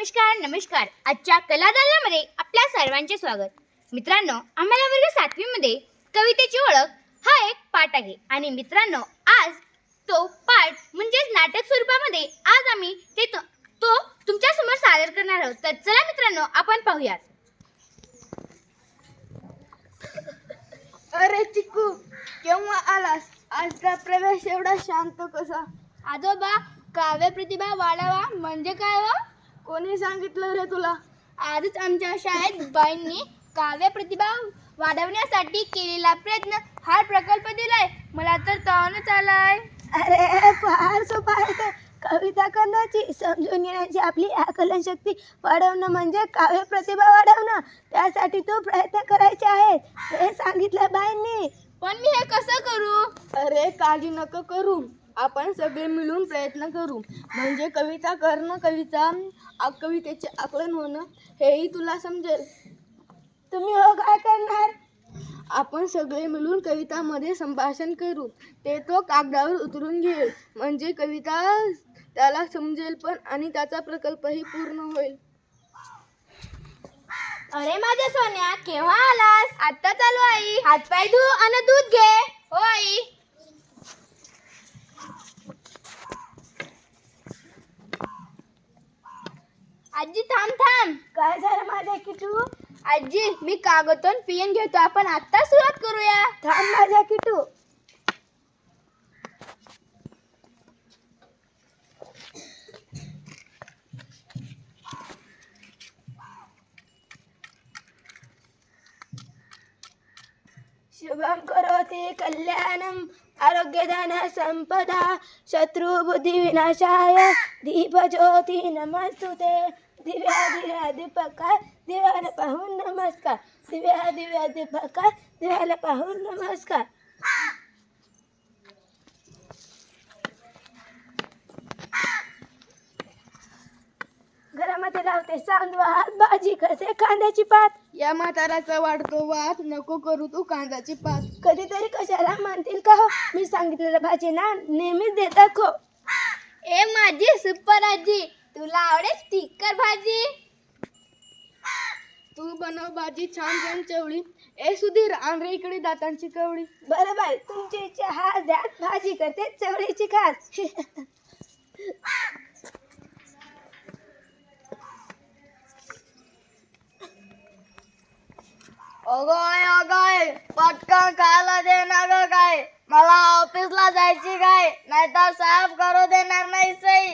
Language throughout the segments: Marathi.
नमस्कार नमस्कार. आजच्या कलादालनामध्ये आपल्या सर्वांचे स्वागत. मित्रांनो आम्हाला वर्ग सातवीमध्ये कवितेची ओळख हा एक पाठ आहे. आणि मित्रांनो आज तो पाठ म्हणजेच नाटक स्वरूपामध्ये आज आम्ही ते तो तो तुमच्यासमोर सादर करणार आहोत. तर चला मित्रांनो आपण पाहूयात. अरे चिकू केव्हा आलास? आजचा प्रवेश एवढा शांत कसा? आजोबा काव्य प्रतिभा वाढावा म्हणजे काय व कोणी सांगितलं रे तुला? आजच आमच्या शाळेत बाईंनी काव्य प्रतिभा वाढवण्यासाठी केलेला प्रयत्न हा प्रकल्प दिलाय. मला तर तावनच आलाय. अरे फार सोपा आहे. ते कविता करण्याची समजून घेण्याची आपली आकलन शक्ती वाढवणं म्हणजे काव्य प्रतिभा वाढवणं. त्यासाठी तू प्रयत्न करायचे आहेत हे सांगितलं बाईंनी. पण मी हे कसं करू? अरे काळजी नको करू. आपण सगळे मिळून प्रयत्न करू. म्हणजे कविता करणं कविता कवितेचे आकलन होणं हेही तुला समजेल. तुम्ही हो काय करणार? आपण सगळे मिळून कवितामध्ये संभाषण करू. ते तो कागदावर उतरून घेईल. म्हणजे कविता त्याला समजेल पण आणि त्याचा प्रकल्पही पूर्ण होईल. अरे माझ्या सोन्या केव्हा आलास? आता चालू आई हातपाय धू आणि दूध घे हो आई आजी थांब थांब काय झालं माझ्या किटू आजी मी कागदोन पियन घेतो आपण आता सुरुवात करूया. थांब माझ्या किटू. शुभं करोति कल्याणम आरोग्यदान संपदा शत्रुबुद्धिविनाशाय दीपज्योती नमस्तुते दिव्या दिव्या दीपका दिव्याला पाहून नमस्कार. दिव्या दिव्या दीपका दिव्याला पाहून नमस्कार. घरामध्ये लावते सांदवात भाजी करते कांद्याची पात. या म्हाताराचा वाढतो वाद नको करू तू कांद्याची पात. कधीतरी कशाला म्हणतील का हो? मी सांगितलेलं भाजी ना नेहमीच देतात खो ए माझी सुपर आजी तुला आवडेल स्टिकर भाजी? तू बनव भाजी छान छान चवळी. ए सुधीर आंध्रे इकडे दातांची कवळी. बरं बाय तुमची इच्छा हा द्या भाजी करते चवळीची खास. अगोय अगोय पटकन खायला दे ना ग काय? मला ऑफिसला जायची काय? नाहीतर साफ करू देणार नाही सई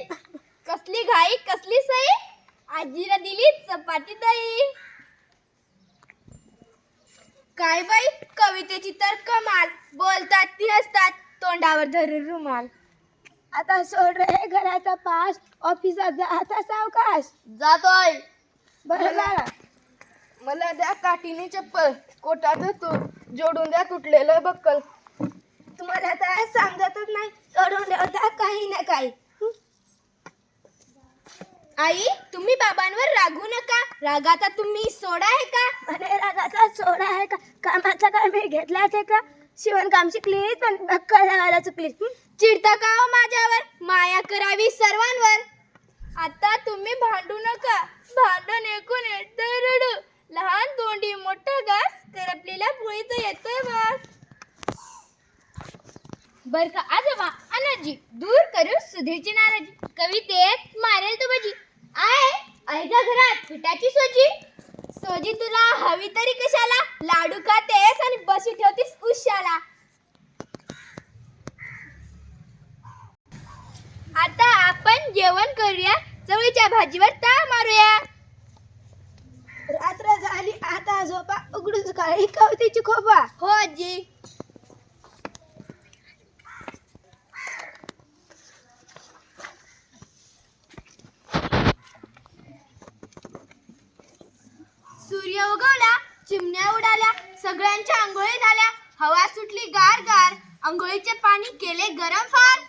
कसली घाई कसली सई? आजीला दिली चपाती दही. काय बाई कवितेची तर कमाल. बोलतात ती असतात तोंडावर धरून रुमाल. आता सोड रे घराचा पास ऑफिसात जा आता सावकाश. जातोय बरं मला द्या काठीने चप्पल कोटात तू जोडून द्या तुटलेलं बक्कल. तुम्हाला तर सांगतच नाही सोडून द्या काही ना काही. आई तुम्ही बाबांवर रागू नका. रागाचा तुम्ही सोडा आहे का? अरे रागाचा सोडा आहे का? कामाचा काय मी घेतलाच आहे का? शिवणकाम शिकलीस पण चुकलीस हं? चिडता का हो माझ्यावर? माया करावी सर्वांवर. आता तुम्ही भांडू नका. भांडण ऐकून येतंय रडू. लहान तोंडी मोठा घास करपलेल्या पोळीचं येतोय वास. बर का आजोबा अनाजी दूर करू सुधीरची नाराजी कवितेत मारेल तू आय आईच्या घरात पिठाची सोजी. सोजी तुला हवी तरी कशाला? लाडू खातेस आणि बशी ठेवतीस उशाला. आता आपण जेवण करूया. चवळीच्या भाजीवर ताळ मारूया. रात्र झाली आता झोपा. उघडून काळी कवतीची खोपा हो आजी. सूर्य उगवला चिमण्या उडाल्या सगळ्यांच्या आंघोळी झाल्या. हवा सुटली गार गार. आंघोळीचे पाणी केले गरम फार.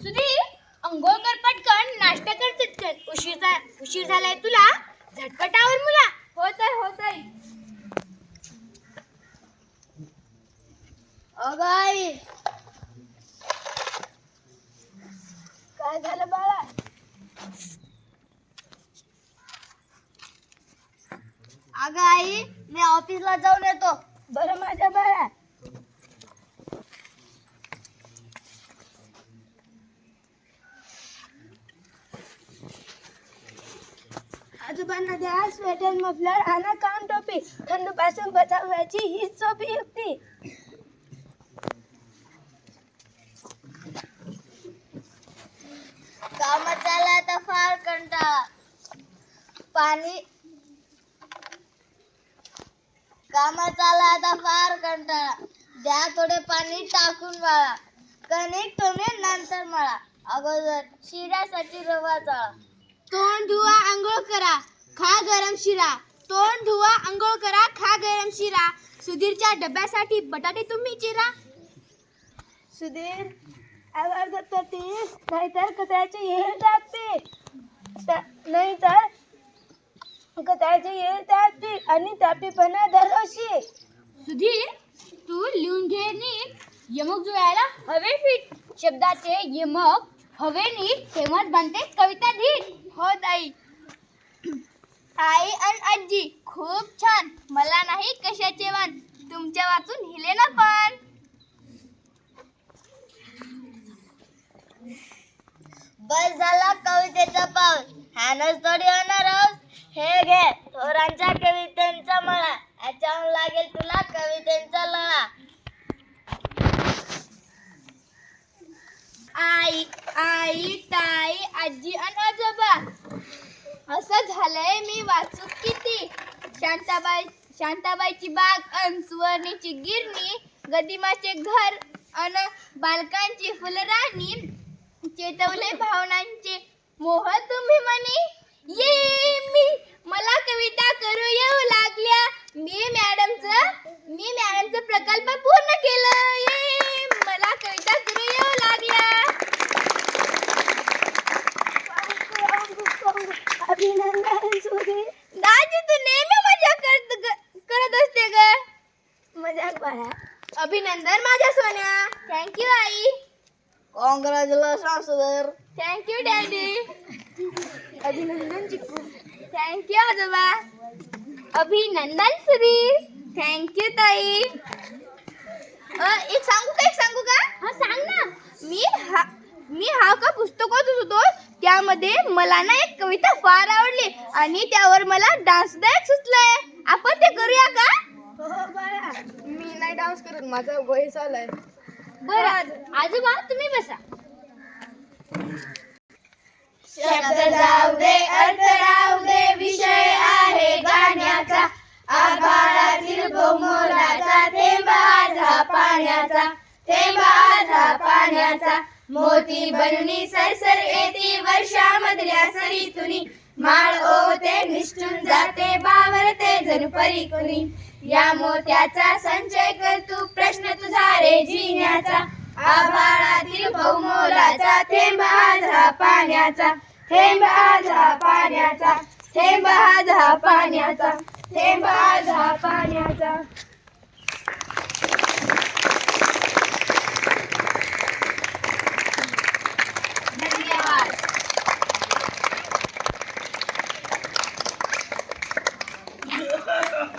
सुधी अंघोळ कर पटकन नाश्ता कर चटकन. उशीर उशीर झालाय तुला? झटपटावर मुला. होत आहे होत आहे अगाई काय झालं बाळा? अगं आई मी ऑफिसला जाऊन येतो. बरं माझ्या बाळा. आजोबांना द्या स्वेटर मफलर आणि कान टोपी. थंडीपासून बचावायची हीच सोपी युक्ती. कामाचा तर फार कंटाळा. पाणी कामाचा आता फार कंटाळा. द्या थोडे पाणी टाकून वाळा कणिक तुम्ही नंतर मळा. अगोदर शिऱ्यासाठी रवा चळा तोंड धुवा आंघोळ करा. खा गरम शिरा. तोंड धुवा आंघोळ करा. खा गरम शिरा. सुधीरच्या डब्यासाठी बटाटे तुम्ही चिरा. सुधीर आवाज तीस नाहीतर कचऱ्याचे येळ टाकते. नाही कचऱ्याचे येळ टाकते आणि तापीपणा दरवर्षी सुधीर तू लिहून घे नीट यमक जुळायला हवे फिट. शब्दाचे यमक हवे नीट तेव्हाच बनते कविता धीट हो ताई. आई आणि आजी खूप छान. मला नाही कशाचे वाण तुमच्या वाचून हिले ना पण. बस झाला कवितेचा पाऊस ह्यानच थोडी होणार आहोत. हे घे थोरांच्या कवितेचा मळा. याच्यावर लागेल तुला कवितेचा लळा. आई आई ताई आजी आणि आजोबा असं झालंय मी वाचू किती. शांताबाई शांताबाईची बाग अन सुवर्णीची गिरणी गदिमाचे घर अन बालकांची फुलराणी. चेतवले भावनांचे मोह तुम्ही म्हणे. ये मी. मला कविता करू येऊ लागल्या. मी मॅडमचं मी मॅडमचं प्रकल्प पूर्ण केलं. ये मला कविता करू येऊ लागल्या. अभिनंदन दाजी तू नेहमी मजा करत करत असते ग. मजाक बाळा. अभिनंदन माझ्या सोन्या. Thank you I. Congratulation Sudhir thank you daddy अभिनंदन चिकू थँक्यू आजोबा अभिनंदन सुधीर थँक्यू ताई अ, एक सांगू का एक सांगू का? हा सांग ना. मी हा मी हा का पुस्तक वाचत होतो? त्यामध्ये मला ना एक कविता फार आवडली आणि त्यावर मला डान्स एक सुचलाय. आपण ते करूया का? मी नाही डान्स करत माझा वय चाललाय बरं आजोबा तुम्ही बसा. शब्द जाऊ दे अर्थ राहू दे विषय आहे गाण्याचा. आभाळातील बहुमोलाचा थेंब आज पाण्याचा थेंब आज पाण्याचा. मोती बनूनी सरसर येते वर्षामधल्या सरीतुनी. माळ ओते निष्ठून जाते बावरते जणू परिकुनी. या मोत्याचा संचय कर तू प्रश्न तुझा रे जिण्याचा आभाळातील बहुमोलाचा थेंब आज हा पाण्याचा थेंब आझा हा पाण्याचा थेंब आझा हा पाण्याचा थेंब आज हा पाण्याचा.